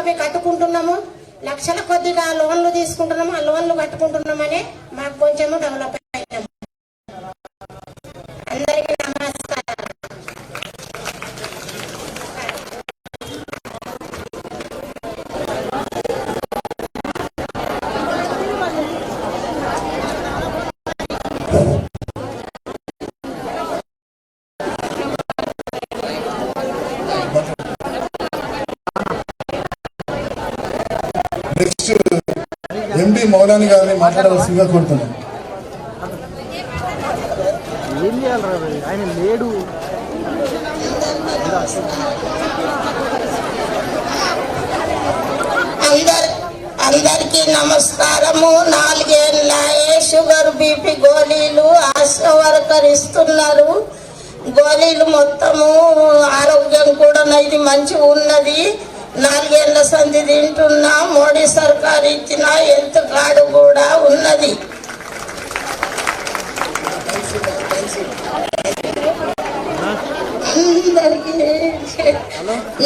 అవి కట్టుకుంటున్నాము. లక్షల కొద్దిగా లోన్లు తీసుకుంటున్నాము. ఆ లోన్లు కట్టుకుంటున్నామని మాకు కొంచెము డెవలప్ నెక్స్ట్ ఎంపీ మౌలాని గారిని మాట్లాడవలసిందిగా కోరుతున్నాను. ఏం చేయాలి? ఆయన లేడు. అందర్ అందరికీ నమస్కారము. నాలుగేళ్ళ షుగర్ బీపీ గోళీలు ఆశా వర్కర్ ఇస్తున్నారు గోళీలు మొత్తము ఆరోగ్యం కూడా ఇది మంచిగా ఉన్నది. నాలుగేళ్ళ సంధి తింటున్నా మోడీ సర్కార్ ఇచ్చిన హెల్త్ కార్డు కూడా ఉన్నది. అందరికీ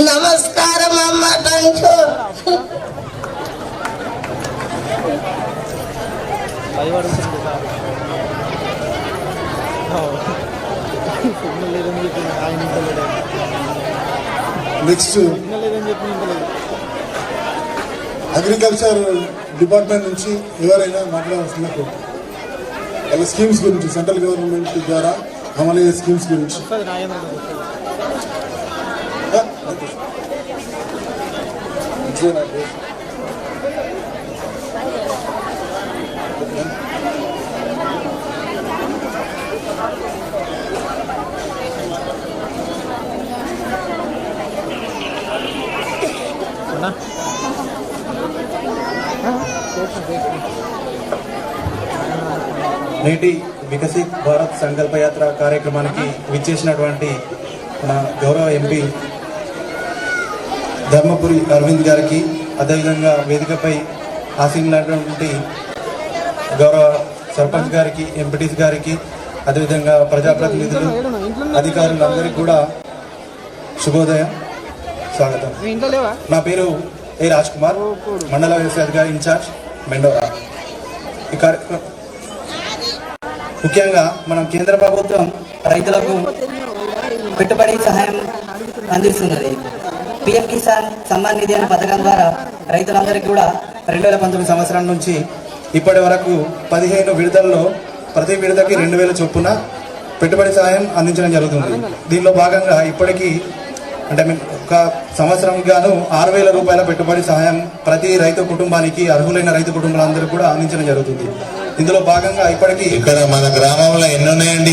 నమస్కారం అమ్మ కంచు. ఆయన నెక్స్ట్ అగ్రికల్చర్ డిపార్ట్మెంట్ నుంచి ఎవరైనా మాట్లాడవలసిందిగా వాళ్ళ స్కీమ్స్ గురించి సెంట్రల్ గవర్నమెంట్ ద్వారా అమలయ్యే స్కీమ్స్ గురించి Thank you. గారు నేటి వికసిత్ భారత్ సంకల్ప యాత్ర కార్యక్రమానికి విచ్చేసినటువంటి మన గౌరవ ఎంపీ ధర్మపురి అరవింద్ గారికి అదేవిధంగా వేదికపై ఆసీనులైనటువంటి గౌరవ సర్పంచ్ గారికి ఎంపీటీస్ గారికి అదేవిధంగా ప్రజాప్రతినిధులు అధికారులందరికీ కూడా శుభోదయం. స్వాగతం. నా పేరు ఏ రాజ్ కుమార్ మండల వ్యవసాయ అధికారి ఇన్ఛార్జ్ మెండోరా. ఈ కార్యక్రమం ముఖ్యంగా మనం కేంద్ర ప్రభుత్వం రైతులకు పెట్టుబడి సహాయం అందిస్తున్నది. పిఎం కిసాన్ సమ్మాన్ నిధి అనే పథకం ద్వారా రైతులందరికీ కూడా రెండు వేల పంతొమ్మిది సంవత్సరం నుంచి ఇప్పటి వరకు పదిహేను విడతల్లో ప్రతి విడతకి రెండు వేల చొప్పున పెట్టుబడి సహాయం అందించడం జరుగుతుంది. దీనిలో భాగంగా ఇప్పటికీ అంటే ఒక సంవత్సరం గాను ఆరు వేల రూపాయల పెట్టుబడి సహాయం ప్రతి రైతు కుటుంబానికి అర్హులైన రైతు కుటుంబాలందరికీ కూడా అందించడం జరుగుతుంది. ఇందులో భాగంగా ఇప్పటికీ ఇక్కడ మన గ్రామంలో ఎన్ని ఉన్నాయండి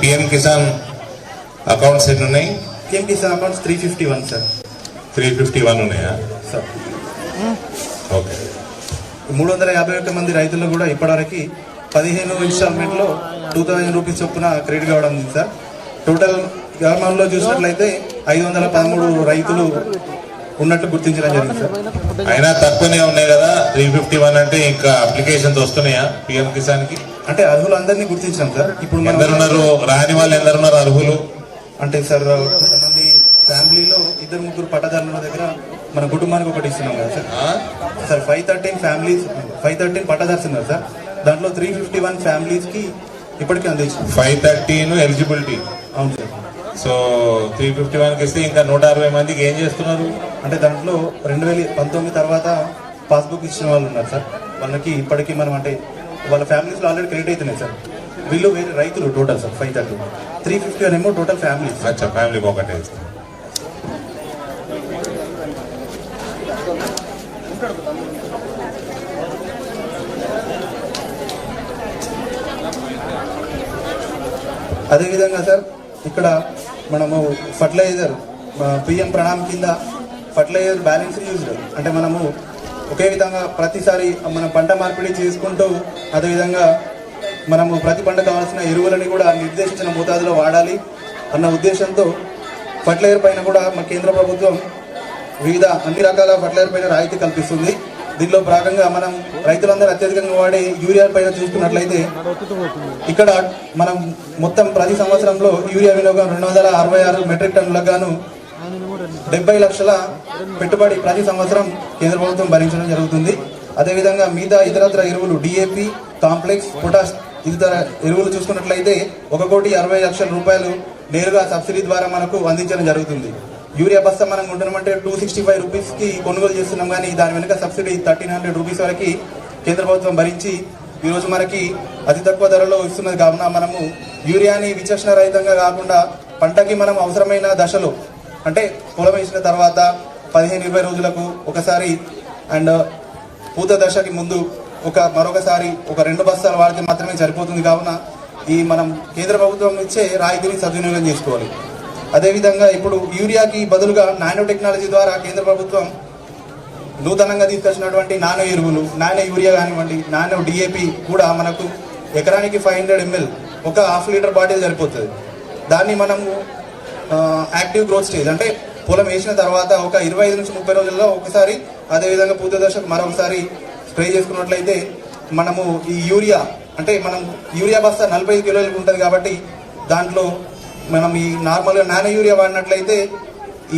పిఎం కిసాన్ అకౌంట్స్ ఎన్ని ఉన్నాయి KM Kisan accounts three fifty one sir. Three fifty one ఉన్నాయా? సార్. ఓకే. మూడు వందల యాభై ఒక్క మంది రైతులు కూడా ఇప్పటివరకు పదిహేను ఇన్స్టాల్మెంట్లో టూ థౌజండ్ రూపీస్ చొప్పున క్రెడిట్ కావడం సార్. టోటల్ గ్రామంలో చూసినట్లయితే ఐదు వందల పదమూడు రైతులు ఉన్నట్లు గుర్తించడం జరిగింది సార్. అయినా తక్కువనే ఉన్నాయి కదా త్రీ ఫిఫ్టీ వన్ అంటే ఇంకా అప్లికేషన్స్ వస్తున్నాయా పిఎం కిసాన్కి? అంటే అర్హులందరినీ గుర్తించాం సార్. ఇప్పుడు ఎందరున్నారు? రాని వాళ్ళు ఎందరున్నారు అర్హులు? అంటే సార్ కొంతమంది ఫ్యామిలీలో ఇద్దరు ముగ్గురు పట్టదారుల దగ్గర మన కుటుంబానికి ఒకటి ఇస్తున్నాం కదా sir? Sir five thirteen families five thirteen పట్టదార్స్ ఉన్నారు సార్. దాంట్లో త్రీ ఫిఫ్టీ వన్ ఫ్యామిలీస్కి ఇప్పటికీ అందించాం. ఫైవ్ థర్టీన్ ఎలిజిబిలిటీ అవును సార్. సో త్రీ ఫిఫ్టీ వన్కి ఇస్తే ఇంకా నూట అరవై మందికి ఏం చేస్తున్నారు? అంటే దాంట్లో రెండు వేల పంతొమ్మిది తర్వాత పాస్బుక్ ఇచ్చిన వాళ్ళు ఉన్నారు సార్ వాళ్ళకి ఇప్పటికీ మనం అంటే వాళ్ళ ఫ్యామిలీస్లో ఆల్రెడీ క్రెడిట్ అవుతున్నాయి సార్ వీళ్ళు వేరే రైతులు total sir five thirty three fifty అనేమో total families అచ్చా ఫ్యామిలీకి ఒకటే అదేవిధంగా సార్ ఇక్కడ మనము ఫర్టిలైజర్ పిఎం ప్రణామ్ కింద ఫర్టిలైజర్ బ్యాలెన్స్ యూజ్డ్ అంటే మనము ఒకే విధంగా ప్రతిసారి మనం పంట మార్పిడి చేసుకుంటూ అదేవిధంగా మనము ప్రతి పంట కావాల్సిన ఎరువులని కూడా నిర్దేశించిన మోతాదులో వాడాలి అన్న ఉద్దేశంతో ఫర్టిలైజర్ పైన కూడా మన కేంద్ర ప్రభుత్వం వివిధ అన్ని రకాల ఫర్టిలైజర్ పైన రాయితీ కల్పిస్తుంది. దీనిలో భాగంగా మనం రైతులందరూ అత్యధికంగా వాడే యూరియా పైన చూసుకున్నట్లయితే ఇక్కడ మనం మొత్తం ప్రతి సంవత్సరంలో యూరియా వినియోగం రెండు వందల అరవై ఆరు మెట్రిక్ టన్నులకు గాను డెబ్బై లక్షల పెట్టుబడి ప్రతి సంవత్సరం కేంద్ర ప్రభుత్వం భరించడం జరుగుతుంది. అదేవిధంగా మిగతా ఇతరత్ర ఎరువులు డిఏపి కాంప్లెక్స్ పొటాష్ ఇతర ఎరువులు చూసుకున్నట్లయితే ఒక కోటి అరవై లక్షల రూపాయలు నేరుగా సబ్సిడీ ద్వారా మనకు అందించడం జరుగుతుంది. యూరియా బస్తా మనం కొంటున్నామంటే టూ సిక్స్టీ ఫైవ్ రూపీస్కి కొనుగోలు చేస్తున్నాం. కానీ దాని వెనుక సబ్సిడీ థర్టీన్ హండ్రెడ్ రూపీస్ వరకు కేంద్ర ప్రభుత్వం భరించి ఈరోజు మనకి అతి తక్కువ ధరలో ఇస్తున్నది. కావున మనము యూరియాని విచక్షణ రహితంగా కాకుండా పంటకి మనం అవసరమైన దశలో అంటే పొలం వేసిన తర్వాత పదిహేను ఇరవై రోజులకు ఒకసారి అండ్ పూత దశకి ముందు ఒక మరొకసారి ఒక రెండు బస్తాలు వాడితే మాత్రమే సరిపోతుంది. కావున ఈ మనం కేంద్ర ప్రభుత్వం ఇచ్చే రాయితీని సద్వినియోగం చేసుకోవాలి. అదేవిధంగా ఇప్పుడు యూరియాకి బదులుగా నానో టెక్నాలజీ ద్వారా కేంద్ర ప్రభుత్వం నూతనంగా తీసుకొచ్చినటువంటి నానో ఎరువులు నానో యూరియా కానివ్వండి నానో డిఏపి కూడా మనకు ఎకరానికి ఫైవ్ హండ్రెడ్ ఎంఎల్ ఒక హాఫ్ లీటర్ బాటిల్ సరిపోతుంది. దాన్ని మనము యాక్టివ్ గ్రోత్ స్టేజ్ అంటే పొలం వేసిన తర్వాత ఒక ఇరవై ఐదు నుంచి ముప్పై రోజుల్లో ఒకసారి అదేవిధంగా పూత దశకు మరొకసారి స్ప్రే చేసుకున్నట్లయితే మనము ఈ యూరియా అంటే మనం యూరియా బస్తా నలభై ఐదు కిలోలకు ఉంటుంది కాబట్టి దాంట్లో మనం ఈ నార్మల్గా నాన యూరియా వాడినట్లయితే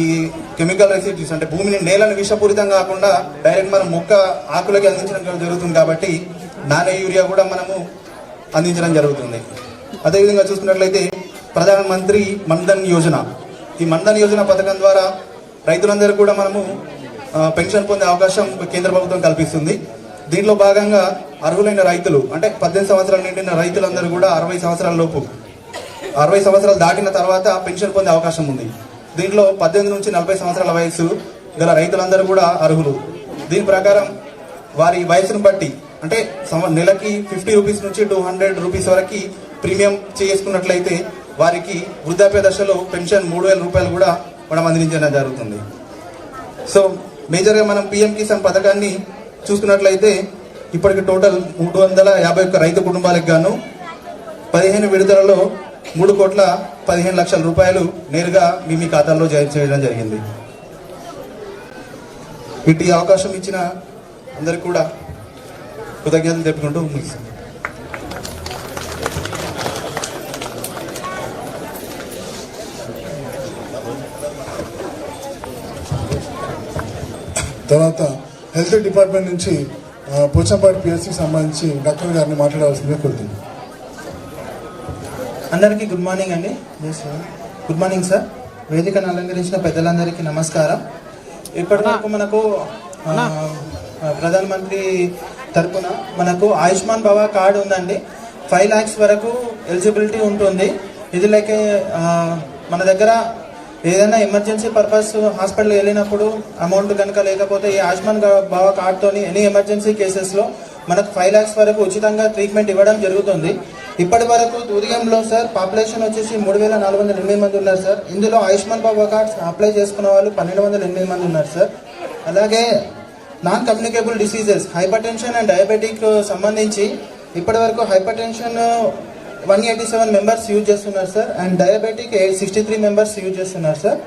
ఈ కెమికల్ రెసిడ్యూస్ అంటే భూమిని నేలను విషపూరితం కాకుండా డైరెక్ట్ మనం మొక్క ఆకులకి అందించడం జరుగుతుంది కాబట్టి నాన యూరియా కూడా మనము అందించడం జరుగుతుంది. అదేవిధంగా చూసుకున్నట్లయితే ప్రధానమంత్రి మన్ధన్ యోజన. ఈ మన్ధన్ యోజన పథకం ద్వారా రైతులందరూ కూడా మనము పెన్షన్ పొందే అవకాశం కేంద్ర ప్రభుత్వం కల్పిస్తుంది. దీంట్లో భాగంగా అర్హులైన రైతులు అంటే పద్దెనిమిది సంవత్సరాలు నిండిన రైతులందరూ కూడా అరవై సంవత్సరాల లోపు అరవై సంవత్సరాలు దాటిన తర్వాత పెన్షన్ పొందే అవకాశం ఉంది. దీంట్లో పద్దెనిమిది నుంచి నలభై సంవత్సరాల వయసు గల రైతులందరూ కూడా అర్హులు. దీని ప్రకారం వారి వయసును బట్టి అంటే నెలకి ఫిఫ్టీ రూపీస్ నుంచి టూ హండ్రెడ్ రూపీస్ వరకు ప్రీమియం చేసుకున్నట్లయితే వారికి వృద్ధాప్య దశలో పెన్షన్ మూడు వేల రూపాయలు కూడా మనం అందించడం జరుగుతుంది. సో మేజర్గా మనం పిఎం కిసాన్ పథకాన్ని చూసుకున్నట్లయితే ఇప్పటికి టోటల్ మూడు వందల యాభై ఒక్క రైతు కుటుంబాలకు గాను పదిహేను విడుదలలో మూడు కోట్ల పదిహేను లక్షల రూపాయలు నేరుగా మీ మీ ఖాతాల్లో జారీ చేయడం జరిగింది. ఇటు అవకాశం ఇచ్చిన అందరికి కూడా కృతజ్ఞతలు చెప్పుకుంటూ ముగిస్తాను తర్వాత హెల్త్ డిపార్ట్మెంట్ నుంచి పోచంపాటి పిఎస్సికి సంబంధించి డాక్టర్ గారిని మాట్లాడవలసిందిగా కోరుతున్నాను. అందరికీ గుడ్ మార్నింగ్ అండి. గుడ్ మార్నింగ్ సార్ వేదికను అలంకరించిన పెద్దలందరికీ నమస్కారం. ఇప్పటి వరకు మనకు ప్రధానమంత్రి తరపున మనకు ఆయుష్మాన్ భవ కార్డు ఉందండి. ఫైవ్ ల్యాక్స్ వరకు ఎలిజిబిలిటీ ఉంటుంది. ఇది లైక్ మన దగ్గర ఏదైనా ఎమర్జెన్సీ పర్పస్ హాస్పిటల్ వెళ్ళినప్పుడు అమౌంట్ కనుక లేకపోతే ఈ ఆయుష్మాన్ భవ కార్డ్తోని ఎనీ ఎమర్జెన్సీ కేసెస్లో మనకు ఫైవ్ ల్యాక్స్ వరకు ఉచితంగా ట్రీట్మెంట్ ఇవ్వడం జరుగుతుంది. ఇప్పటి వరకు ఉదయంలో సార్ పాపులేషన్ వచ్చేసి మూడు వేల నాలుగు వందల ఎనిమిది మంది ఉన్నారు సార్. ఇందులో ఆయుష్మాన్ బాబా కార్డ్స్ అప్లై చేసుకున్న వాళ్ళు పన్నెండు వందల ఎనిమిది మంది ఉన్నారు సార్. అలాగే non communicable diseases hypertension and diabetic సంబంధించి ఇప్పటి వరకు hypertension one eighty seven members use చేస్తున్నారు sir. And diabetic eight sixty three members use చేస్తున్నారు సార్.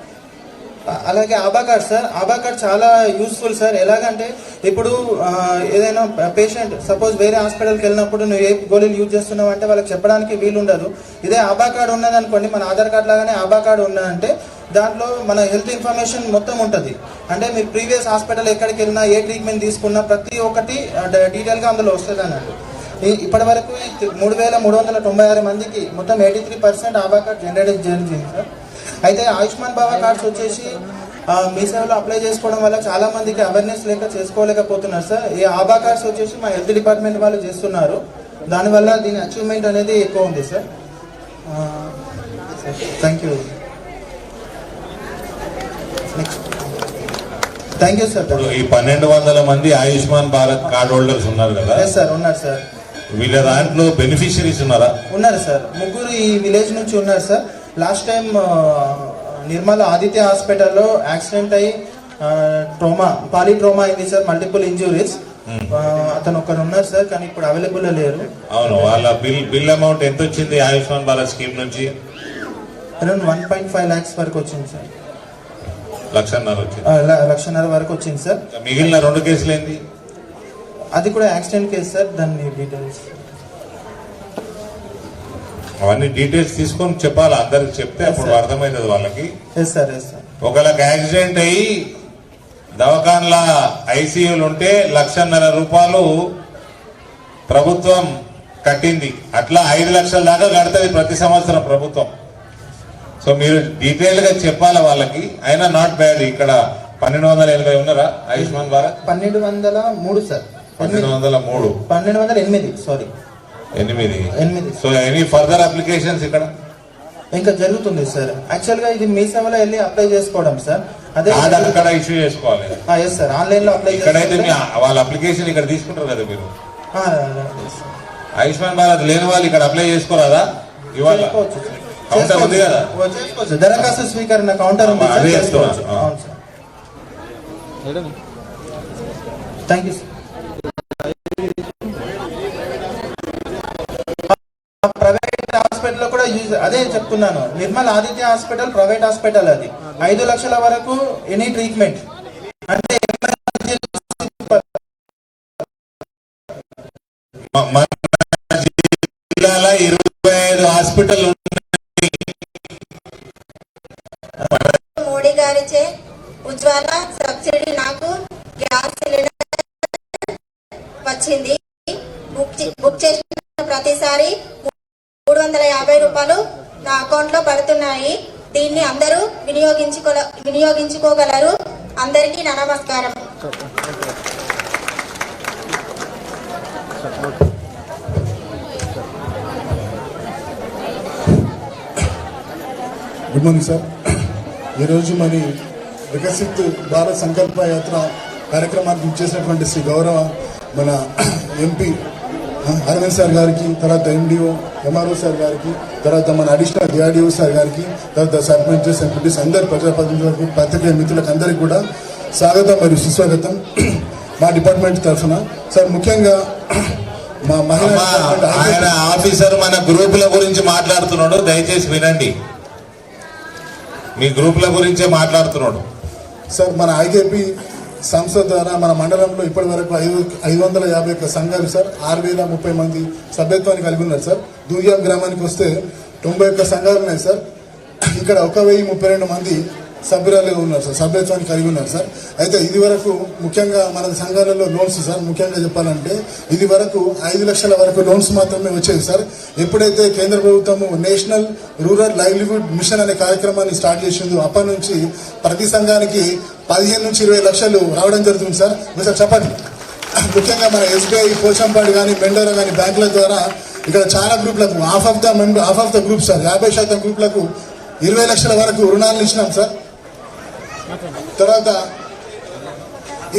అలాగే ఆబా సార్ ఆబా కార్డ్ చాలా యూస్ఫుల్ సార్ ఎలాగంటే ఇప్పుడు ఏదైనా పేషెంట్ సపోజ్ వేరే హాస్పిటల్కి వెళ్ళినప్పుడు నువ్వు ఏ గోళీలు యూజ్ చేస్తున్నావు అంటే వాళ్ళకి చెప్పడానికి వీలు ఉండదు ఇదే ఆబా కార్డ్ ఉన్నదనుకోండి మన ఆధార్ కార్డ్ లాగానే ఆబా కార్డ్ ఉన్నదంటే దాంట్లో మన హెల్త్ ఇన్ఫర్మేషన్ మొత్తం ఉంటుంది. అంటే మీరు ప్రీవియస్ హాస్పిటల్ ఎక్కడికి వెళ్ళినా ఏ ట్రీట్మెంట్ తీసుకున్నా ప్రతి ఒక్కటి డీటెయిల్గా అందులో వస్తుంది అన్నట్టు. ఇప్పటి వరకు మూడు వేల మూడు వందల తొంభై ఆరు మందికి మొత్తం eighty three percent ABHA card generate జరిగింది సార్ అయితే ఆయుష్మాన్ బాబా కార్డ్స్ వచ్చేసి మీ సేవలో అప్లై చేసుకోవడం వల్ల చాలా మందికి అవేర్నెస్ లేక చేసుకోలేకపోతున్నారు సార్. ఈ ఆబా కార్డ్స్ వచ్చేసి మా హెల్త్ డిపార్ట్మెంట్ వాళ్ళు చేస్తున్నారు. దానివల్ల దీని అచీవ్మెంట్ అనేది ఎక్కువ ఉంది sir. Thank you next thank you sir ఈ పన్నెండు వందల మంది ఆయుష్మాన్ భారత్ కార్డ్ హోల్డర్స్ ఉన్నారు కదా? సార్ ఉన్నారు సార్ వీళ్ళ దాంట్లో బెనిఫిషరీస్ ఉన్నారా? ఉన్నారు సార్ ముగ్గురు ఈ విలేజ్ నుంచి ఉన్నారు sir last time Nirmal Aditya హాస్పిటల్లో యాక్సిడెంట్ అయ్యి ట్రోమా పాలీ ట్రోమా అయింది సార్ మల్టిపుల్ ఇంజురీస్. అతను ఒకరు ఉన్నారు సార్ కానీ ఇప్పుడు అవైలబుల్ లేరు. అవును వాళ్ళ బిల్ బిల్ అమౌంట్ ఎంత వచ్చింది ఆయుష్మాన్ భారత్ స్కీమ్ నుంచి? Around one point five lakhs వరకు వచ్చింది సార్. లక్షన్నర వచ్చింది. లక్షన్నర వరకు వచ్చింది సార్. మిగిలిన రెండు కేసులు ఏంది? అది కూడా యాక్సిడెంట్ కేసు సార్ దాన్ని డీటెయిల్స్. అవన్నీ డీటెయిల్స్ తీసుకొని చెప్పాలి. అందరికి చెప్తే అప్పుడు అర్థమవుతుంది వాళ్ళకి. ఒకళ్ళకి యాక్సిడెంట్ అయ్యి దవాఖాన్ల ఐసీయూలు ఉంటే లక్షన్నర రూపాయలు ప్రభుత్వం కట్టింది. అట్లా ఐదు లక్షల దాకా కడుతుంది ప్రతి సంవత్సరం ప్రభుత్వం. సో మీరు డీటెయిల్గా చెప్పాలి వాళ్ళకి. అయినా నాట్ బ్యాడ్ ఇక్కడ పన్నెండు వందల ఎనభై ఉన్నారా ఆయుష్మాన్ భారత్? పన్నెండు వందల మూడు సార్ పన్నెండు వందల మూడు. పన్నెండు వందల ఎనిమిది సారీ ఎనిమిది. ఎనిమిది. సో ఎనీ ఫర్దర్ అప్లికేషన్స్ ఇక్కడ? ఇంకా జరుగుతుంది సార్. యాక్చువల్గా ఇది మీ సేవలో వెళ్ళి అప్లై చేసుకోవడం సార్. అదే అక్కడ ఇష్యూ చేసుకోవాలి. Yes sir. ఆన్లైన్లో అప్లై ఇక్కడైతే మీ వాళ్ళ అప్లికేషన్ ఇక్కడ తీసుకుంటారు కదా మీరు. ఆయుష్మాన్ భారత్ లేని వాళ్ళు ఇక్కడ అప్లై చేసుకోరాదా? ఇవాళ. కౌంటర్ ఉంది కదా? చేసుకోవచ్చు. దరఖాస్తు స్వీకరణ కౌంటర్ ఉంది అదే చేసుకోవచ్చు. అవును sir. Thank you sir private హాస్పిటల్లో కూడా యూజ్ అదే చెప్తున్నాను. Nirmal Aditya hospital private hospital అది. ఐదు లక్షల వరకు ఎనీ ట్రీట్మెంట్. అంటే మన జిల్లాలో ఇరవై ఐదు హాస్పిటల్ యాభై రూపాయలు నా అకౌంట్లో పడుతున్నాయి. దీన్ని అందరూ వినియోగించుకో వినియోగించుకోగలరు. అందరికీ నా నమస్కారం. Good morning sir. ఈరోజు మరి వికసిత్ భారత్ సంకల్ప యాత్ర కార్యక్రమానికి ఇచ్చేసినటువంటి శ్రీ గౌరవ మన ఎంపీ అరవింద్ సార్ గారికి తర్వాత ఎండిఓ ఎంఆర్ఓ సార్ గారికి తర్వాత మన అడిషనల్ డిఆర్డిఓ సార్ గారికి తర్వాత సర్పంచెస్ ఎంపీటీస్ అందరి ప్రజాప్రతినిధులకు పత్రికా మిత్రులకు అందరికీ కూడా స్వాగతం మరియు సుస్వాగతం మా డిపార్ట్మెంట్ తరఫున. సార్ ముఖ్యంగా మా మహిళా ఆయన ఆఫీసర్ మన గ్రూపుల గురించి మాట్లాడుతున్నాడు దయచేసి వినండి. మీ గ్రూపుల గురించే మాట్లాడుతున్నాడు. సార్ మన ఐకేపీ సంస్థ ద్వారా మన మండలంలో ఇప్పటి వరకు ఐదు ఐదు వందల యాభై ఒక్క సంఘాలు సార్. ఆరు వేల ముప్పై మంది సభ్యత్వాన్ని కలిగి ఉన్నారు సార్. దూర్యాం గ్రామానికి వస్తే తొంభై ఒక్క సంఘాలు ఉన్నాయి సార్. ఇక్కడ ఒక వెయ్యి ముప్పై రెండు మంది సభ్యురాలు ఉన్నారు సార్ సభ్యత్వాన్ని కలిగి ఉన్నారు సార్. అయితే ఇది వరకు ముఖ్యంగా మన సంఘాలలో లోన్స్ సార్ ముఖ్యంగా చెప్పాలంటే ఇది వరకు ఐదు లక్షల వరకు లోన్స్ మాత్రమే వచ్చాయి సార్. ఎప్పుడైతే కేంద్ర ప్రభుత్వము నేషనల్ రూరల్ లైవ్లీహుడ్ మిషన్ అనే కార్యక్రమాన్ని స్టార్ట్ చేసిందో అప్పటి నుంచి ప్రతి సంఘానికి పదిహేను నుంచి ఇరవై లక్షలు రావడం జరుగుతుంది సార్. మీరు సార్ చెప్పండి. ముఖ్యంగా మన ఎస్బీఐ పోచంపాడు కానీ మెండోరా కానీ బ్యాంకుల ద్వారా ఇక్కడ చాలా గ్రూప్లకు half of the member half of the group sir. యాభై శాతం గ్రూప్లకు ఇరవై లక్షల వరకు రుణాలను ఇచ్చినాం సార్. తర్వాత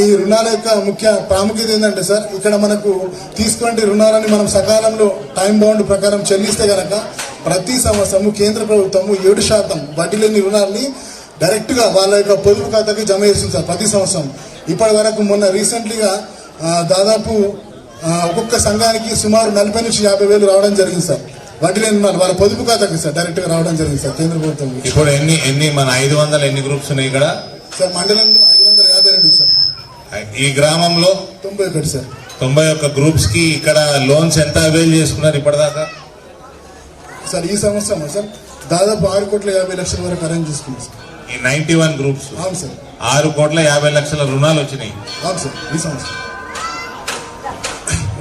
ఈ రుణాల యొక్క ముఖ్య ప్రాముఖ్యత ఏంటంటే సార్ ఇక్కడ మనకు తీసుకునే రుణాలని మనం సకాలంలో టైం బౌండ్ ప్రకారం చెల్లిస్తే కనుక ప్రతి సంవత్సరము కేంద్ర ప్రభుత్వము ఏడు శాతం వడ్డీ లేని రుణాలని డైరెక్ట్గా వాళ్ళ యొక్క పొదుపు ఖాతాకి జమ చేస్తుంది సార్ ప్రతి సంవత్సరం. ఇప్పటి వరకు మొన్న రీసెంట్లీగా దాదాపు ఒక్కొక్క సంఘానికి సుమారు నలభై నుంచి యాభై వేలు రావడం జరిగింది సార్. వడ్డీ లేని రుణాలు వాళ్ళ పొదుపు ఖాతాకి సార్ డైరెక్ట్గా రావడం జరిగింది సార్ కేంద్ర ప్రభుత్వం ఇప్పుడు ఎన్ని ఎన్ని మన ఐదు వందల ఎన్ని గ్రూప్స్ ఉన్నాయి ఇక్కడ? సార్ మండలంలో ఐదు వందల యాభై రెండు సార్. ఈ గ్రామంలో తొంభై ఒకటి సార్. తొంభై ఒక్క గ్రూప్స్కి ఇక్కడ లోన్స్ ఎంత అవైల్ చేసుకున్నారు ఇప్పటిదాకా? సార్ ఈ సంవత్సరం సార్? దాదాపు ఆరు కోట్ల యాభై లక్షల వరకు అరేంజ్ చేసుకున్నాం సార్. ఈ నైన్టీ వన్ గ్రూప్స్ అవును సార్. ఆరు కోట్ల యాభై లక్షల రుణాలు వచ్చినాయి. అవును సార్ ఈ సంవత్సరం.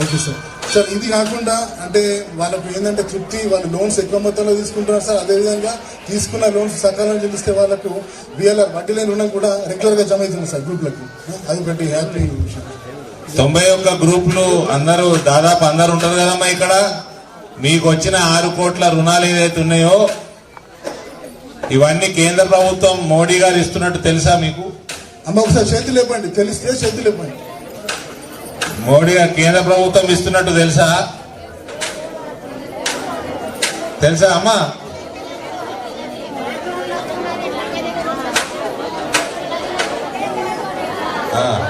Okay sir. సార్ ఇది కాకుండా అంటే వాళ్ళకు ఏంటంటే తృప్తి వాళ్ళు లోన్స్ ఎక్కువ మొత్తంలో తీసుకుంటున్నారు సార్. అదేవిధంగా తీసుకున్న లోన్స్ సకాలంలో చెల్లిస్తే వాళ్ళకు బిఎల్ఆర్ వడ్డీ లేని రుణం కూడా రెగ్యులర్గా జమ అవుతుంది సార్ గ్రూప్లకు అది బట్టి హ్యాపీ విషయం. తొంభై ఒక్క గ్రూపులు అందరూ దాదాపు అందరు ఉంటారు కదమ్మా ఇక్కడ. మీకు వచ్చిన ఆరు కోట్ల రుణాలు ఏదైతే ఉన్నాయో ఇవన్నీ కేంద్ర ప్రభుత్వం మోడీ గారు ఇస్తున్నట్టు తెలుసా మీకు? అమ్మ ఒకసారి చేతులు లేపండి. తెలిస్తే చేతులు లేపండి. మోడీ గారు కేంద్ర ప్రభుత్వం ఇస్తున్నట్టు తెలుసా? తెలుసా అమ్మా? ఆ.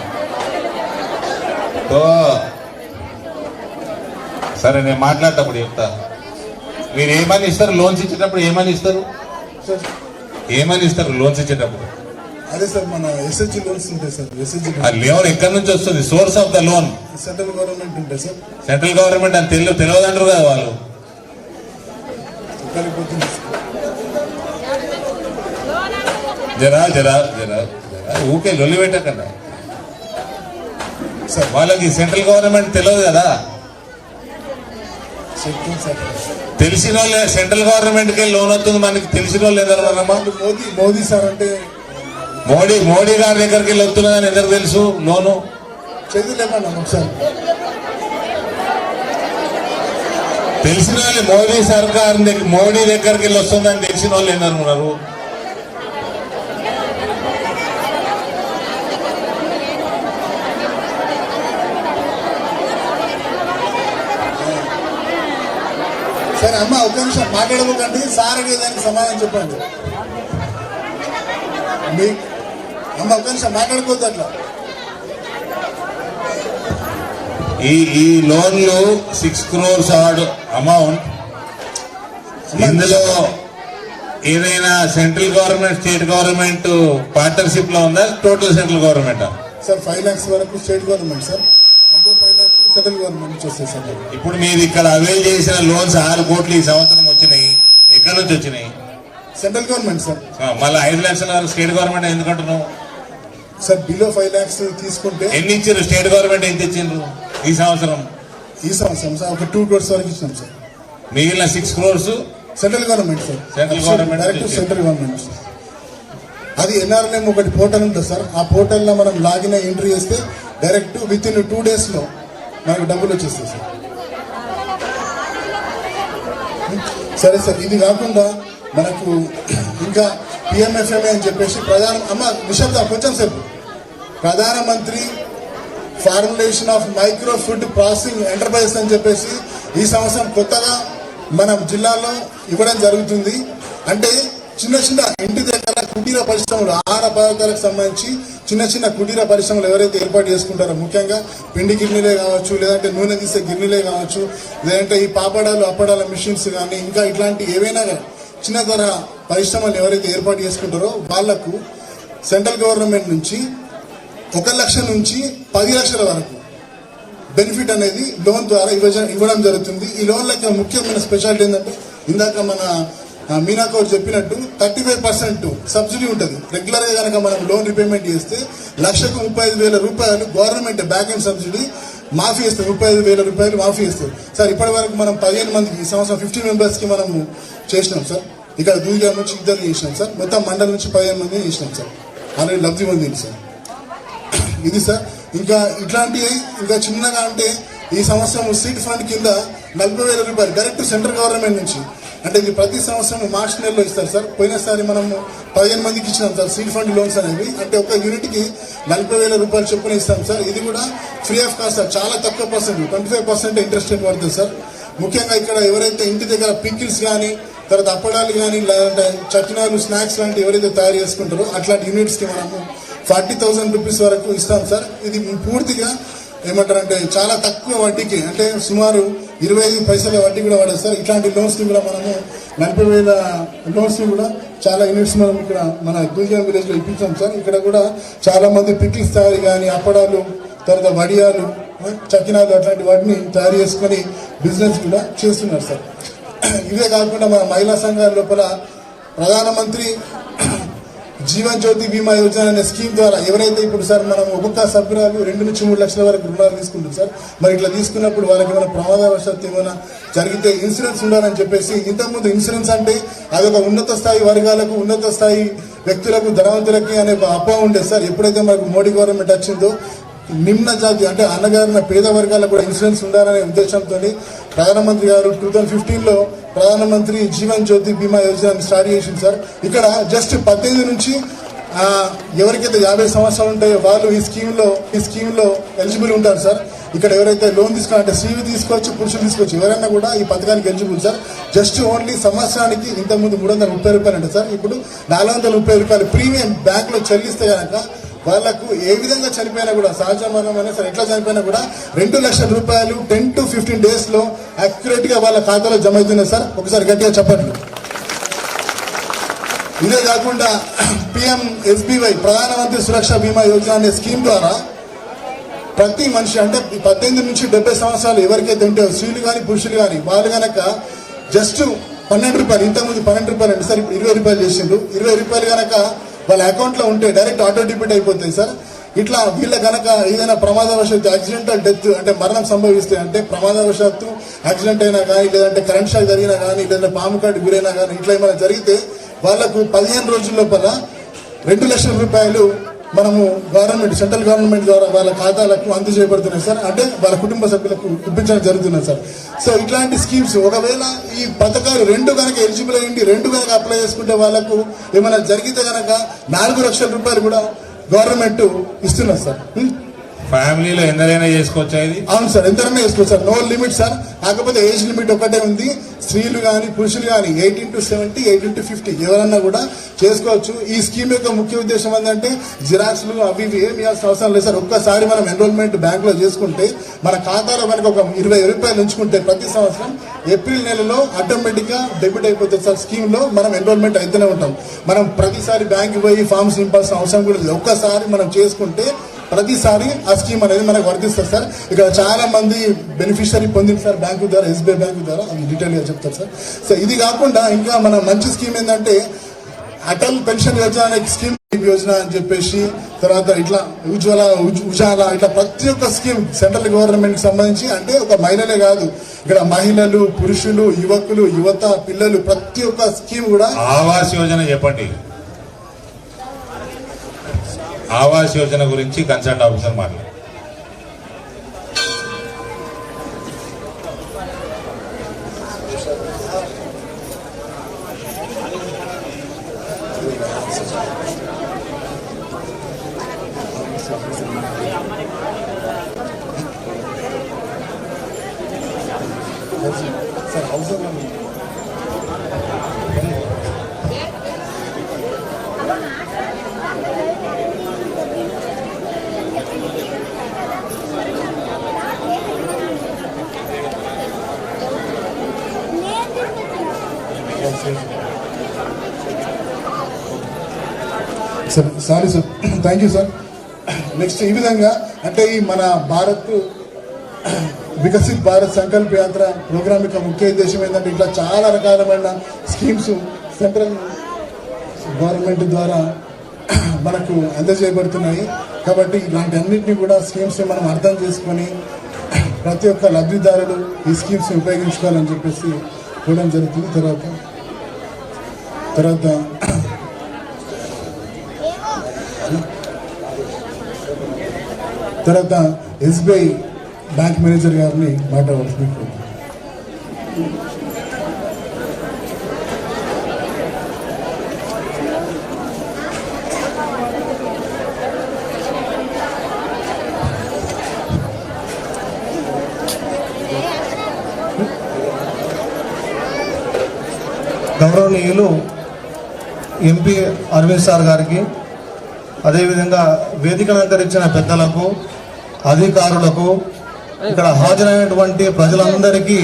సరే నేను మాట్లాడేటప్పుడు చెప్తా. మీరు ఏమని ఇస్తారు? లోన్స్ ఇచ్చేటప్పుడు ఏమని ఇస్తారు? ఏమని ఇస్తారు? లోన్స్ ఇచ్చేటప్పుడు. అదే సార్ మన ఎస్హెచ్జి లోన్స్ ఉంటాయి సార్. ఎస్హెచ్జి ఆ లోన్ ఎక్కడి నుంచి వస్తుంది? Source of the loan central government ఉంటాయి సార్. సెంట్రల్ గవర్నమెంట్ అని తెలియదు తెలియదంటారు కదా వాళ్ళు. జరా జరా జరా జరా. ఊకే లొల్లి పెట్టకండి. సార్. వాళ్ళకి సెంట్రల్ గవర్నమెంట్ తెలియదు కదా. తెలిసిన వాళ్ళే సెంట్రల్ గవర్నమెంట్కి లోన్ వస్తుంది మనకి తెలిసిన వాళ్ళు మోదీ మోదీ సార్ అంటే మోడీ మోడీ గారి దగ్గరికి వెళ్ళి వస్తున్నదని ఎందుకు తెలుసు? లోను చదివి లేపండి ఒకసారి. తెలిసిన వాళ్ళు మోడీ సర్కార్ మోడీ దగ్గరికి వెళ్ళి వస్తుందని తెలిసిన వాళ్ళు ఉన్నారు సరే అమ్మ ఒక నిమిషం మాట్లాడబోకండి. సార్ అడిగే దానికి సమాధానం చెప్పండి. మీ అమ్మ ఒక నిమిషం మాట్లాడుకోవద్దు అట్లా. ఈ ఈ లోన్లు సిక్స్ క్రోర్స్ ఆర్డ్ అమౌంట్ ఇందులో ఏదైనా సెంట్రల్ గవర్నమెంట్ స్టేట్ గవర్నమెంట్ పార్ట్నర్షిప్లో ఉందా? Total central government sir five lakhs వరకు state government sir. Central government వస్తాయి సార్. ఇప్పుడు మీరు ఇక్కడ అవైల్ చేసిన లోన్స్ ఆరు కోట్లు ఈ సంవత్సరం వచ్చినాయి. ఎక్కడి నుంచి వచ్చినాయి? Central government sir. మళ్ళీ ఐదు లక్షల వరకు స్టేట్ గవర్నమెంట్ ఎందుకంటున్నావు సార్ బిలో ఫైవ్ లాక్స్ తీసుకుంటే ఎన్ని ఇచ్చారు స్టేట్ గవర్నమెంట్ ఎంత ఇచ్చిండ్రు ఈ సంవత్సరం? ఈ సంవత్సరం సార్ ఒక టూ క్రోర్స్ వరకు ఇచ్చినాం సార్. మిగిలిన six crores? Central government sir. Central government direct. Central government sir. అది ఎన్ఆర్ఎల్ఎం ఒకటి పోర్టల్ ఉంటుంది సార్ ఆ పోర్టల్లో మనం లాగిన్ అయ్యి ఎంట్రీ చేస్తే డైరెక్ట్ విత్ ఇన్ టూ డేస్లో మనకు డబ్బులు వచ్చేస్తాయి సార్. సరే సార్ ఇది కాకుండా మనకు ఇంకా పిఎంఎఫ్ఎంఏ అని చెప్పేసి ప్రధాన అమ్మ నిశ్శబ్ద కొంచెం సేపు. ప్రధానమంత్రి formulation of micro food processing enterprises అని చెప్పేసి ఈ సంవత్సరం కొత్తగా మన జిల్లాలో ఇవ్వడం జరుగుతుంది. అంటే చిన్న చిన్న ఇంటి దగ్గర కుటీర పరిశ్రమలు ఆహార పదార్థాలకు సంబంధించి చిన్న చిన్న కుటీర పరిశ్రమలు ఎవరైతే ఏర్పాటు చేసుకుంటారో ముఖ్యంగా పిండి గిన్నెలే కావచ్చు లేదంటే నూనె తీసే గిన్నెలే కావచ్చు లేదంటే ఈ పాపడాలు అప్పడాల మిషన్స్ కానీ ఇంకా ఇట్లాంటి ఏవైనా కానీ చిన్న తరహా పరిశ్రమలు ఎవరైతే ఏర్పాటు చేసుకుంటారో వాళ్ళకు సెంట్రల్ గవర్నమెంట్ నుంచి ఒక లక్ష నుంచి పది లక్షల వరకు బెనిఫిట్ అనేది లోన్ ద్వారా ఇవ్వ ఇవ్వడం జరుగుతుంది. ఈ లోన్ల యొక్క ముఖ్యమైన స్పెషాలిటీ ఏంటంటే ఇందాక మన ఆ, మీనా కౌర్ చెప్పినట్టు థర్టీ ఫైవ్ పర్సెంట్ సబ్సిడీ ఉంటుంది. రెగ్యులర్గా కనుక మనం లోన్ రీపేమెంట్ చేస్తే లక్షకు ముప్పై ఐదు వేల రూపాయలు గవర్నమెంట్ బ్యాక్ అండ్ సబ్సిడీ మాఫీ ఇస్తుంది ముప్పై ఐదు వేల రూపాయలు మాఫీ ఇస్తుంది సార్ ఇప్పటి వరకు మనం పదిహేను మందికి ఈ సంవత్సరం ఫిఫ్టీన్ మెంబర్స్కి మనం చేసినాం సార్. ఇక్కడ దూదిగా నుంచి ఇద్దరు చేసినాం సార్. మొత్తం మండలం నుంచి పదిహేను మంది చేసినాం సార్. ఆల్రెడీ లబ్ధి పొందింది సార్. ఇది సార్ ఇంకా ఇట్లాంటివి ఇంకా చిన్నగా అంటే ఈ సంవత్సరం సీట్ ఫండ్ కింద నలభై వేల రూపాయలు డైరెక్ట్ సెంట్రల్ గవర్నమెంట్ నుంచి అంటే ఇది ప్రతి సంవత్సరం మార్చ్ నెలలో ఇస్తారు సార్. పోయినసారి మనము పదిహేను మందికి ఇచ్చినాం సార్ సీడ్ ఫండ్ లోన్స్ అనేవి. అంటే ఒక యూనిట్కి నలభై వేల రూపాయలు చొప్పున ఇస్తాం సార్. ఇది కూడా ఫ్రీ ఆఫ్ కాస్ట్ సార్. చాలా తక్కువ percent twenty five percent interest rate పడుతుంది సార్. ముఖ్యంగా ఇక్కడ ఎవరైతే ఇంటి దగ్గర పికిల్స్ కానీ తర్వాత అప్పడాలు కానీ లేదంటే చట్నాలు స్నాక్స్ లాంటివి ఎవరైతే తయారు చేసుకుంటారో అట్లాంటి యూనిట్స్కి మనము ఫార్టీ థౌసండ్ రూపీస్ వరకు ఇస్తాం సార్. ఇది పూర్తిగా ఏమంటారంటే చాలా తక్కువ వడ్డీకి అంటే సుమారు ఇరవై ఐదు పైసల వడ్డీ కూడా పడేస్తారు సార్. ఇట్లాంటి లోన్స్ని కూడా మనము నలభై వేల లోన్స్ని కూడా చాలా యూనిట్స్ మనం ఇక్కడ మన గుల్జాన్ విలేజ్లో ఇప్పించాం సార్. ఇక్కడ కూడా చాలామంది మంది తయారు కానీ అప్పడాలు తర్వాత వడియాలు చకినాలు అట్లాంటి వాటిని తయారు చేసుకొని బిజినెస్ కూడా చేస్తున్నారు సార్. ఇవే కాకుండా మన మహిళా సంఘాల లోపల ప్రధానమంత్రి జీవన్ జ్యోతి బీమా యోజన అనే స్కీమ్ ద్వారా ఎవరైతే ఇప్పుడు సార్ మనం ఒక్కొక్క సభ్యురాలు రెండు నుంచి మూడు లక్షల వరకు రుణాలు తీసుకుంటాం సార్ మరి ఇట్లా తీసుకున్నప్పుడు వాళ్ళకి ఏమైనా ప్రమాదవశాత్తు ఏమైనా జరిగితే ఇన్సూరెన్స్ ఉండాలని చెప్పేసి ఇంతకుముందు ఇన్సూరెన్స్ అంటే అదొక ఉన్నత స్థాయి వర్గాలకు ఉన్నత స్థాయి వ్యక్తులకు ధనవంతులకి అనే ఒక అపోహ ఉండేది సార్. ఎప్పుడైతే మనకు మోడీ గవర్నమెంట్ వచ్చిందో నిమ్న జాతి అంటే అన్నగారిన పేద వర్గాలకు కూడా ఇన్సూరెన్స్ ఉండాలనే ఉద్దేశంతో ప్రధానమంత్రి గారు టూ థౌజండ్ ఫిఫ్టీన్లో ప్రధానమంత్రి జీవన్ జ్యోతి బీమా యోజన స్టార్ట్ చేసింది సార్. ఇక్కడ జస్ట్ పద్దెనిమిది నుంచి ఎవరికైతే యాభై సంవత్సరాలు ఉంటాయో వాళ్ళు ఈ స్కీమ్లో ఈ స్కీమ్లో ఎలిజిబుల్ ఉంటారు సార్. ఇక్కడ ఎవరైతే లోన్ తీసుకున్నారంటే స్త్రీలు తీసుకోవచ్చు పురుషులు తీసుకోవచ్చు ఎవరైనా కూడా ఈ పథకానికి ఎలిజిబుల్ సార్. జస్ట్ ఓన్లీ సంవత్సరానికి ఇంతకుముందు మూడు వందల ముప్పై రూపాయలు అంటే సార్. ఇప్పుడు నాలుగు వందల ముప్పై రూపాయలు ప్రీమియం బ్యాంకులో చెల్లిస్తే కనుక వాళ్ళకు ఏ విధంగా చనిపోయినా కూడా సహజ మరణం అయినా సరే ఎట్లా చనిపోయినా కూడా రెండు లక్షల రూపాయలు టెన్ టు ఫిఫ్టీన్ డేస్లో అక్యురేట్గా వాళ్ళ ఖాతాలో జమ అవుతున్నాయి సార్. ఒకసారి గట్టిగా చెప్పండి. ఇదే కాకుండా పిఎం ఎస్బీవై ప్రధానమంత్రి సురక్ష బీమా యోజన అనే స్కీమ్ ద్వారా ప్రతి మనిషి అంటే పద్దెనిమిది నుంచి డెబ్బై సంవత్సరాలు ఎవరికైతే ఉంటాయో స్త్రీలు కానీ పురుషులు కానీ వాళ్ళు కనుక జస్ట్ పన్నెండు రూపాయలు ఇంతకుముందు పన్నెండు రూపాయలు అంటే సార్ ఇప్పుడు ఇరవై రూపాయలు చేసిండ్రు. ఇరవై రూపాయలు కనుక వాళ్ళ అకౌంట్లో ఉంటే డైరెక్ట్ ఆటో డిబిట్ అయిపోతాయి సార్. ఇట్లా వీళ్ళ కనుక ఏదైనా ప్రమాదవశాత్తు యాక్సిడెంటల్ డెత్ అంటే మరణం సంభవిస్తే అంటే ప్రమాదవశాత్తు యాక్సిడెంట్ అయినా కానీ లేదంటే కరెంట్ షాక్ జరిగినా కానీ లేదంటే పాము కార్డు గురైనా కానీ ఇట్లా ఏమైనా జరిగితే వాళ్ళకు పదిహేను రోజుల లోపల రెండు లక్షల రూపాయలు మనము గవర్నమెంట్ సెంట్రల్ గవర్నమెంట్ ద్వారా వాళ్ళ ఖాతాలకు అందజేయబడుతున్నాయి సార్. అంటే వాళ్ళ కుటుంబ సభ్యులకు ఇప్పించడం జరుగుతున్నది సార్. సో ఇట్లాంటి స్కీమ్స్ ఒకవేళ ఈ పథకాలు రెండు కనుక ఎలిజిబుల్ అయ్యింది రెండు కనుక అప్లై చేసుకుంటే వాళ్ళకు ఏమైనా జరిగితే కనుక నాలుగు లక్షల రూపాయలు కూడా గవర్నమెంట్ ఇస్తున్నారు సార్. ఫ్యామిలీలో ఎందరైనా చేసుకోవచ్చా ఇది? అవును సార్ ఎంతైనా వేసుకోవచ్చు సార్. No limit sir. కాకపోతే ఏజ్ లిమిట్ ఒకటే ఉంది. స్త్రీలు కానీ పురుషులు కానీ eighteen to seventy eighteen to fifty ఎవరన్నా కూడా చేసుకోవచ్చు. ఈ స్కీమ్ యొక్క ముఖ్య ఉద్దేశం ఏంటంటే జిరాక్స్లు అవి ఇవి ఏమి చేయాల్సిన అవసరం లేదు సార్. ఒక్కసారి మనం ఎన్రోల్మెంట్ బ్యాంకులో చేసుకుంటే మన ఖాతాలో మనకు ఒక ఇరవై రూపాయలు ఉంచుకుంటే ప్రతి సంవత్సరం ఏప్రిల్ నెలలో ఆటోమేటిక్గా డెబిట్ అయిపోతుంది సార్. స్కీమ్లో మనం ఎన్రోల్మెంట్ అయితేనే ఉంటాం. మనం ప్రతిసారి బ్యాంక్ పోయి ఫామ్స్ నింపాల్సిన అవసరం కూడా లేదు. ఒక్కసారి మనం చేసుకుంటే ప్రతిసారి ఆ స్కీమ్ అనేది మనకు వర్తిస్తుంది సార్. ఇక్కడ చాలా మంది బెనిఫిషరీ పొందింది సార్ బ్యాంకు ద్వారా ఎస్బీఐ బ్యాంకు ద్వారా. అది డీటెయిల్గా చెప్తారు సార్. సో ఇది కాకుండా ఇంకా మన మంచి స్కీమ్ ఏంటంటే అటల్ పెన్షన్ యోజన అనే స్కీమ్ యోజన అని చెప్పేసి తర్వాత ఇట్లా ఉజ్వల ఉజ్- ఉజాల ఇట్లా ప్రతి ఒక్క స్కీమ్ సెంట్రల్ గవర్నమెంట్కి సంబంధించి అంటే ఒక మహిళలే కాదు. ఇక్కడ మహిళలు పురుషులు యువకులు యువత పిల్లలు ప్రతి ఒక్క స్కీమ్ కూడా ఆవాస్ యోజన చెప్పండి. ఆవాస్ యోజన గురించి కన్సల్ట్ ఆఫీసర్ మాట్లాడు sir sorry sir thank you sir next ఈ విధంగా అంటే ఈ మన భారత్ వికసిత్ భారత్ సంకల్ప యాత్ర ప్రోగ్రామ్ యొక్క ముఖ్య ఉద్దేశం ఏంటంటే ఇట్లా చాలా రకాలమైన స్కీమ్స్ సెంట్రల్ గవర్నమెంట్ ద్వారా మనకు అందజేయబడుతున్నాయి. కాబట్టి ఇలాంటి అన్నింటినీ కూడా స్కీమ్స్ని మనం అర్థం చేసుకొని ప్రతి ఒక్క లబ్ధిదారులు ఈ స్కీమ్స్ని ఉపయోగించుకోవాలని చెప్పేసి చూడడం జరుగుతుంది. తర్వాత తర్వాత తర్వాత ఎస్బీఐ బ్యాంక్ మేనేజర్ గారిని మాట్లాడవలసింది కోరుతున్నాను. గౌరవనీయులు ఎంపీ అరవింద్ సార్ గారికి అదేవిధంగా వేదికను అలంకరించిన పెద్దలకు అధికారులకు ఇక్కడ హాజరైనటువంటి ప్రజలందరికీ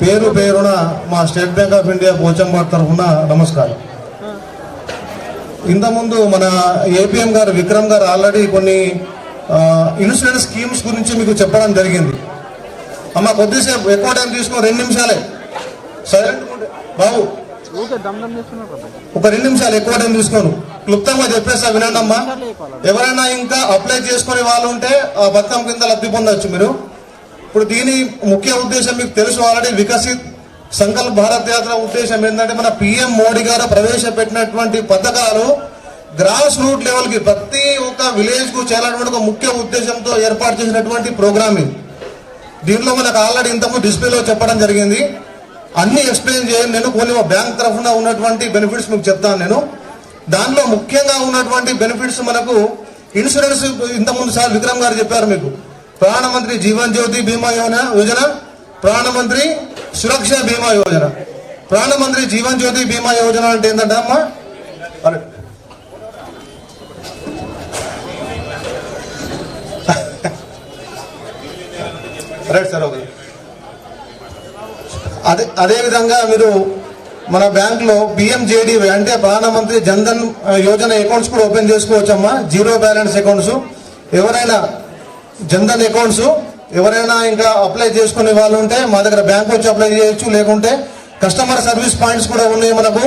పేరు పేరున మా State Bank of India Pochampad తరఫున నమస్కారం. ఇంతకుముందు మన ఏపీఎం గారు విక్రమ్ గారు ఆల్రెడీ కొన్ని ఇన్సూరెన్స్ స్కీమ్స్ గురించి మీకు చెప్పడం జరిగింది. అమ్మ కొద్దిసేపు ఎక్కువ టైం తీసుకుని రెండు నిమిషాలే. సైలెంట్ బాబు ఒక రెండు నిమిషాలు ఎక్కువ టైం తీసుకోను. క్లుప్తంగా చెప్పేస్తా వినండమ్మా. ఎవరైనా ఇంకా అప్లై చేసుకునే వాళ్ళు ఉంటే ఆ పథకం కింద లబ్ధి పొందొచ్చు మీరు. ఇప్పుడు దీని ముఖ్య ఉద్దేశం మీకు తెలుసు ఆల్రెడీ వికసిత్ సంకల్ప్ భారత్ యాత్ర ఉద్దేశం ఏంటంటే మన పిఎం మోడీ గారు ప్రవేశపెట్టినటువంటి పథకాలు గ్రాస్ రూట్ లెవెల్కి ప్రతి ఒక్క విలేజ్కు చేరాలన్నటువంటి ఒక ముఖ్య ఉద్దేశంతో ఏర్పాటు చేసినటువంటి ప్రోగ్రామింగ్ దీంట్లో మనకు ఆల్రెడీ ఇంతకు డిస్ప్లేలో చెప్పడం జరిగింది. అన్ని ఎక్స్ప్లెయిన్ చేయండి. నేను కొన్ని మా బ్యాంక్ తరఫున ఉన్నటువంటి బెనిఫిట్స్ మీకు చెప్తాను నేను. దానిలో ముఖ్యంగా ఉన్నటువంటి బెనిఫిట్స్ మనకు ఇన్సూరెన్స్ ఇంతకుముందు సార్ విక్రమ్ గారు చెప్పారు మీకు. ప్రధానమంత్రి జీవన్ జ్యోతి బీమా యోజన యోజన ప్రధానమంత్రి సురక్ష బీమా యోజన. ప్రధానమంత్రి జీవన్ జ్యోతి బీమా యోజన అంటే ఏంటంటే అమ్మా? Right sir okay. అదే అదేవిధంగా మీరు మన బ్యాంక్లో బిఎంజేడి అంటే ప్రధానమంత్రి జన్ధన్ యోజన అకౌంట్స్ కూడా ఓపెన్ చేసుకోవచ్చమ్మా. Zero balance accounts. ఎవరైనా జన్ధన్ అకౌంట్స్ ఎవరైనా ఇంకా అప్లై చేసుకునే వాళ్ళు ఉంటే మా దగ్గర బ్యాంక్ వచ్చి అప్లై చేయొచ్చు. లేకుంటే కస్టమర్ సర్వీస్ పాయింట్స్ కూడా ఉన్నాయి మనకు.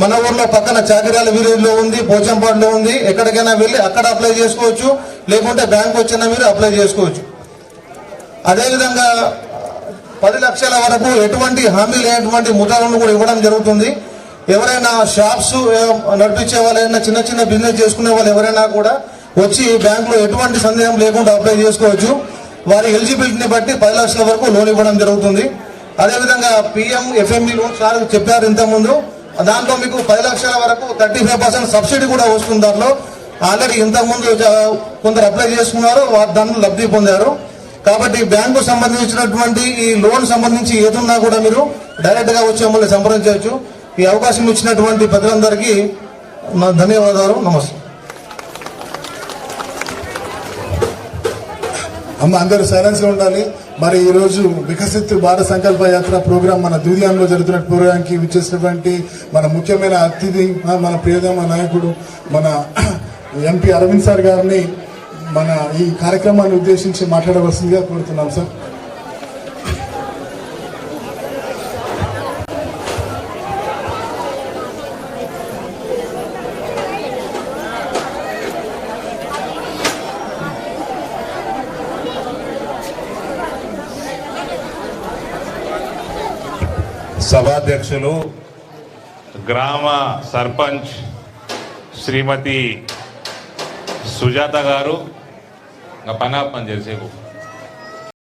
మన ఊర్లో పక్కన చాకిరాల విలేజ్లో ఉంది పోచంపాడులో ఉంది. ఎక్కడికైనా వెళ్ళి అక్కడ అప్లై చేసుకోవచ్చు. లేకుంటే బ్యాంక్ వచ్చిన మీరు అప్లై చేసుకోవచ్చు. అదేవిధంగా పది లక్షల వరకు ఎటువంటి హామీ లేనటువంటి ముద్రలను కూడా ఇవ్వడం జరుగుతుంది. ఎవరైనా షాప్స్ నడిపించే వాళ్ళైనా చిన్న చిన్న బిజినెస్ చేసుకునే వాళ్ళు ఎవరైనా కూడా వచ్చి బ్యాంకులో ఎటువంటి సందేహం లేకుండా అప్లై చేసుకోవచ్చు. వారి ఎలిజిబిలిటీని బట్టి పది లక్షల వరకు లోన్ ఇవ్వడం జరుగుతుంది. అదేవిధంగా పిఎం ఎఫ్ఎంఈ లోన్ సార్ చెప్పారు ఇంతకుముందు. దాంట్లో మీకు పది లక్షల వరకు థర్టీ ఫైవ్ పర్సెంట్ సబ్సిడీ కూడా వస్తుంది దాంట్లో. ఆల్రెడీ ఇంతకుముందు కొందరు అప్లై చేసుకున్నారు వారు దాంట్లో లబ్ధి పొందారు. కాబట్టి బ్యాంకు సంబంధించినటువంటి ఈ లోన్ సంబంధించి ఏదున్నా కూడా మీరు డైరెక్ట్గా వచ్చి మమ్మల్ని సంప్రదించవచ్చు ఈ అవకాశం ఇచ్చినటువంటి ప్రజలందరికీ నా ధన్యవాదాలు. నమస్తే. అమ్మ అందరూ సైలెన్స్గా ఉండాలి. మరి ఈ రోజు వికసిత్ భారత సంకల్ప యాత్ర ప్రోగ్రాం మన దూదియాంలో జరుగుతున్న ప్రోగ్రాం కి విచ్చేసినటువంటి మన ముఖ్యమైన అతిథి మన ప్రియతమ నాయకుడు మన ఎంపీ అరవింద్ సార్ గారిని మన ఈ కార్యక్రమాన్ని ఉద్దేశించి మాట్లాడవలసిందిగా కోరుతున్నాం సార్. సభాధ్యక్షులు గ్రామ సర్పంచ్ శ్రీమతి సుజాత గారు ఇంకా పని ఆపని చేసేపు